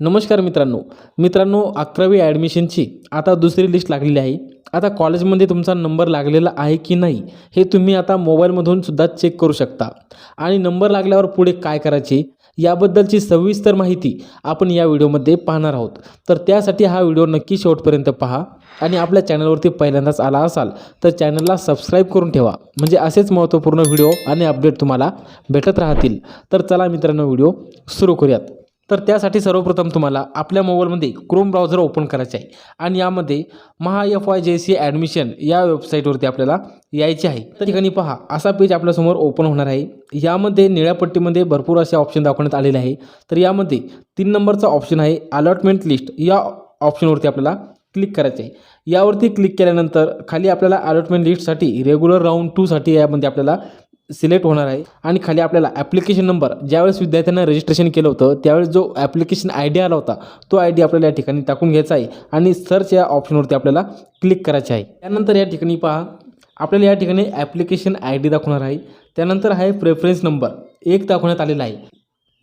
नमस्कार मित्रांनो. मित्रांनो अकरावी ॲडमिशनची आता दुसरी लिस्ट लागलेली आहे. आता कॉलेजमध्ये तुमचा नंबर लागलेला आहे की नाही हे तुम्ही आता मोबाईलमधून सुद्धा चेक करू शकता. आणि नंबर लागल्यावर पुढे काय करायचे याबद्दलची सविस्तर माहिती आपण या व्हिडिओमध्ये पाहणार आहोत. तर त्यासाठी हा व्हिडिओ नक्की शेवटपर्यंत पहा. आणि आपल्या चॅनलवरती पहिल्यांदाच आला असाल तर चॅनलला सबस्क्राईब करून ठेवा. म्हणजे असेच महत्त्वपूर्ण व्हिडिओ आणि अपडेट तुम्हाला भेटत राहतील. तर चला मित्रांनो व्हिडिओ सुरू करूयात. तर त्यासाठी सर्वप्रथम तुम्हाला आपल्या मोबाईलमध्ये क्रोम ब्राउझर ओपन करायचे आहे. आणि यामध्ये Maha F Y J C admission या वेबसाईटवरती आपल्याला यायचे आहे. तर ठिकाणी पहा असा पेज आपल्यासमोर ओपन होणार आहे. यामध्ये निळ्या पट्टीमध्ये भरपूर असे ऑप्शन दाखवण्यात आलेले आहे. तर यामध्ये तीन नंबरचा ऑप्शन आहे अलॉटमेंट लिस्ट या ऑप्शनवरती आपल्याला क्लिक करायचे आहे. यावरती क्लिक केल्यानंतर खाली आपल्याला अलॉटमेंट लिस्टसाठी रेग्युलर राऊंड टूसाठी यामध्ये आपल्याला सिलेक्ट होणार आहे. आणि खाली आपल्याला ॲप्लिकेशन नंबर ज्यावेळेस विद्यार्थ्यांना रजिस्ट्रेशन केलं होतं त्यावेळेस जो ॲप्लिकेशन आय डी आला होता तो आय डी आपल्याला या ठिकाणी टाकून घ्यायचा आहे. आणि सर्च या ऑप्शनवरती आपल्याला क्लिक करायचे आहे. त्यानंतर या ठिकाणी पहा आपल्याला या ठिकाणी ॲप्लिकेशन आय डी दाखवणार आहे. त्यानंतर आहे प्रेफरन्स नंबर एक दाखवण्यात आलेला आहे.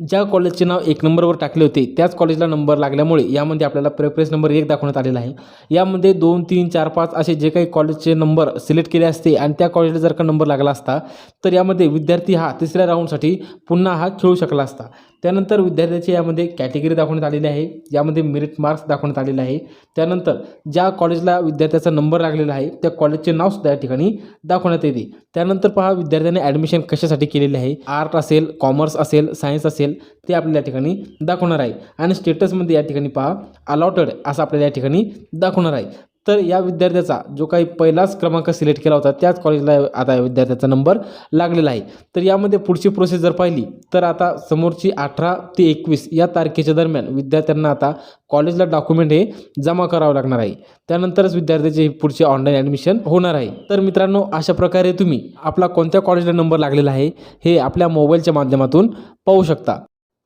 ज्या कॉलेजचे नाव एक नंबरवर टाकले होते त्याच कॉलेजला नंबर लागल्यामुळे यामध्ये आपल्याला प्रेफरन्स नंबर एक दाखवण्यात आलेला आहे. यामध्ये दोन तीन चार पाच असे जे काही कॉलेजचे नंबर सिलेक्ट केले असते आणि त्या कॉलेजला जर का नंबर लागला असता तर यामध्ये विद्यार्थी हा तिसऱ्या राऊंडसाठी पुन्हा हा खेळू शकला असता. त्यानंतर विद्यार्थ्याची यामध्ये कॅटेगरी दाखवण्यात आलेली आहे यामध्ये मेरिट मार्क्स दाखवण्यात आलेले आहे. त्यानंतर ज्या कॉलेजला विद्यार्थ्याचा नंबर लागलेला आहे त्या कॉलेजचे नावसुद्धा या ठिकाणी दाखवण्यात येते. त्यानंतर पहा विद्यार्थ्याने ॲडमिशन कशासाठी केलेले आहे? आर्ट असेल कॉमर्स असेल सायन्स असेल ते आपल्याला या ठिकाणी दाखवणार आहे. आणि स्टेटसमध्ये या ठिकाणी पहा अलॉटेड असं आपल्याला या ठिकाणी दाखवणार आहे. तर या विद्यार्थ्याचा जो काही पहिलाच क्रमांक सिलेक्ट केला होता त्याच कॉलेजला आता या विद्यार्थ्याचा नंबर लागलेला आहे. तर यामध्ये पुढची प्रोसेस जर पाहिली तर आता समोरची अठरा ते एकवीस या तारखेच्या दरम्यान विद्यार्थ्यांना आता कॉलेजला डॉक्युमेंट हे जमा करावं लागणार आहे. त्यानंतरच विद्यार्थ्याचे पुढचे ऑनलाईन ॲडमिशन होणार आहे. तर मित्रांनो अशा प्रकारे तुम्ही आपला कोणत्या कॉलेजला नंबर लागलेला आहे हे आपल्या मोबाईलच्या माध्यमातून पाहू शकता.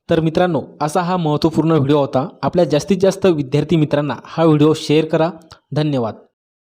तर मित्रांनो असा हा महत्त्वपूर्ण व्हिडिओ होता. आपल्या जास्तीत जास्त विद्यार्थी मित्रांना हा व्हिडिओ शेअर करा. धन्यवाद.